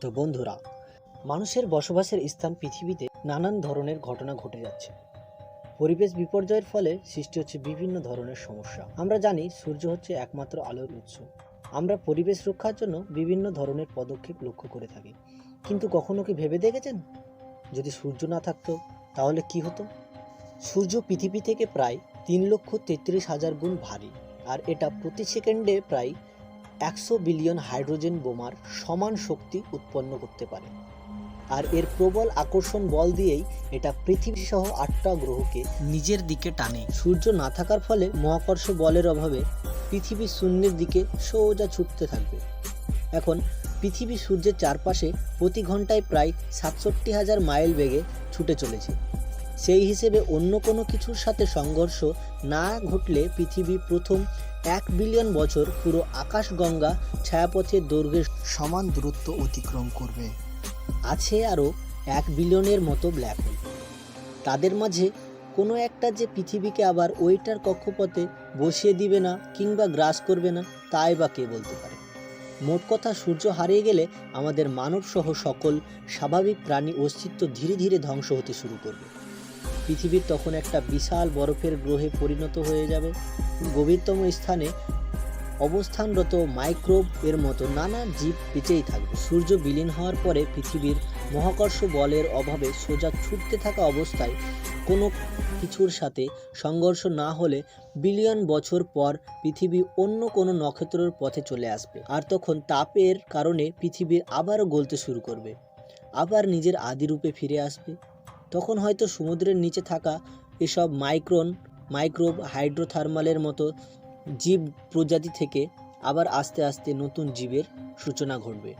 তো বন্ধুরা, মানুষের বসবাসের স্থান পৃথিবীতে নানান ধরনের ঘটনা ঘটে যাচ্ছে। পরিবেশ বিপর্যয়ের ফলে সৃষ্টি হচ্ছে বিভিন্ন ধরনের সমস্যা। আমরা জানি সূর্য হচ্ছে একমাত্র আলোর উৎস। আমরা পরিবেশ রক্ষার জন্য বিভিন্ন ধরনের পদক্ষেপ লক্ষ্য করে থাকি। কিন্তু কখনো কি ভেবে দেখেছেন? যদি সূর্য না থাকতো, তাহলে কি হতো? সূর্য পৃথিবী থেকে প্রায় তিন লক্ষ তেত্রিশ হাজার গুণ ভারী, আর এটা প্রতি সেকেন্ডে প্রায় একশো বিলিয়ন হাইড্রোজেন বোমার সমান শক্তি উৎপন্ন করতে পারে। আর এর প্রবল আকর্ষণ বল দিয়েই এটা পৃথিবী সহ আটটা গ্রহকে নিজের দিকে টানে। সূর্য না থাকার ফলে মহাকর্ষ বলের অভাবে পৃথিবী শূন্যের দিকে সোজা ছুটতে থাকবে। এখন পৃথিবী সূর্যের চারপাশে প্রতি ঘন্টায় প্রায় সাতষট্টি হাজার মাইল বেগে ছুটে চলেছে। সেই হিসেবে অন্য কোনো কিছুর সাথে সংঘর্ষ না ঘটলে পৃথিবী প্রথম এক বিলিয়ন বছর পুরো আকাশগঙ্গা ছায়াপথের দৈর্ঘ্যের সমান দূরত্ব অতিক্রম করবে। আছে আরও এক বিলিয়নের মতো ব্ল্যাক হোল তাদের মাঝে কোনো একটা যে পৃথিবীকে আবার ওইটার কক্ষপথে বসিয়ে দিবে না কিংবা গ্রাস করবে না, তাই বা কে বলতে পারে? মোট কথা, সূর্য হারিয়ে গেলে আমাদের মানবসহ সকল স্বাভাবিক প্রাণী অস্তিত্ব ধীরে ধীরে ধ্বংস হতে শুরু করবে। পৃথিবীর তখন একটা বিশাল বরফের গ্রহে পরিণত হয়ে যাবে। গভীরতম স্থানে অবস্থানরত মাইক্রোব এর মতো নানা জীব বেঁচেই থাকবে। সূর্য বিলীন হওয়ার পরে পৃথিবীর মহাকর্ষ বলের অভাবে সোজা ছুটতে থাকা অবস্থায় কোনো কিছুর সাথে সংঘর্ষ না হলে বিলিয়ন বছর পর পৃথিবী অন্য কোনো নক্ষত্রের পথে চলে আসবে আর তখন তাপের কারণে পৃথিবীর আবারও গলতে শুরু করবে। আবার নিজের আদি রূপে ফিরে আসবে। তখন হয়তো সমুদ্রের নিচে থাকা এসব মাইক্রন, মাইক্রোব হাইড্রোথার্মালের মতো জীব প্রজাতি থেকে আবার আস্তে আস্তে নতুন জীবের সূচনা ঘটবে।